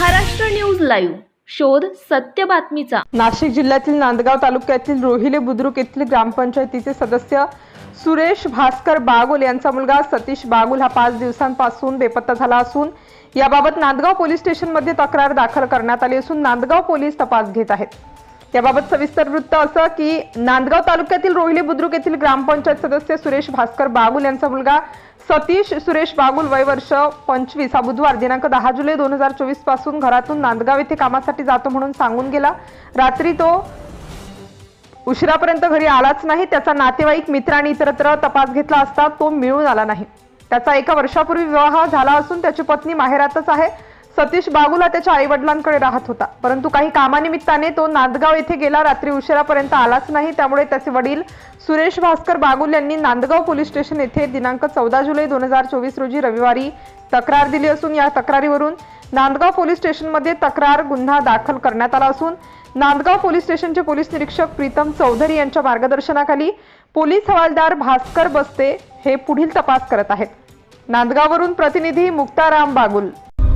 Maharashtra news live. शोध सत्य बातमीचा. नाशिक जिल्ह्यातील नांदगाव तालुक्यातील रोहिले बुद्रुक येथील ग्रामपंचायतीचे सदस्य सुरेश भास्कर बागुल यांचा मुलगा सतीश बागुल हा पाच दिवसांपासून बेपत्ता झाला असून याबाबत नांदगाव पोलीस स्टेशनमध्ये तक्रार दाखल करण्यात आली असून नांदगाव पोलीस तपास घेत आहेत. याबाबत सविस्तर वृत्त असं की नांदगाव तालुक्यातील रोहिले बुद्रुक येथील ग्रामपंचायत सदस्य सुरेश भास्कर बागुल यांचा मुलगा सतीश सुरेश बागुल वय वर्ष पंचवीस. हा बुधवार दिनांक दहा जुलै दोन हजार चोवीसपासून घरातून नांदगाव येथे कामासाठी जातो म्हणून सांगून गेला. रात्री तो उशिरापर्यंत घरी आलाच नाही. त्याचा नातेवाईक मित्र आणि इतरत्र तपास घेतला असता तो मिळून आला नाही. त्याचा एका वर्षापूर्वी विवाह झाला असून त्याची पत्नी माहेरातच आहे. सतीश बागुल हा त्याच्या आईवडिलांकडे राहत होता. परंतु काही कामानिमित्ताने तो नांदगाव येथे गेला. रात्री उशिरापर्यंत आलाच नाही. त्यामुळे त्याचे वडील सुरेश भास्कर बागुल यांनी नांदगाव पोलीस स्टेशन येथे दिनांक चौदा जुलै दोन हजार चोवीस रोजी रविवारी तक्रार दिली असून या तक्रारीवरून नांदगाव पोलीस स्टेशनमध्ये तक्रार गुन्हा दाखल करण्यात आला असून नांदगाव पोलीस स्टेशनचे पोलीस निरीक्षक प्रीतम चौधरी यांच्या मार्गदर्शनाखाली पोलीस हवालदार भास्कर बस्ते हे पुढील तपास करत आहेत. नांदगाववरून प्रतिनिधी मुक्ताराम बागुल.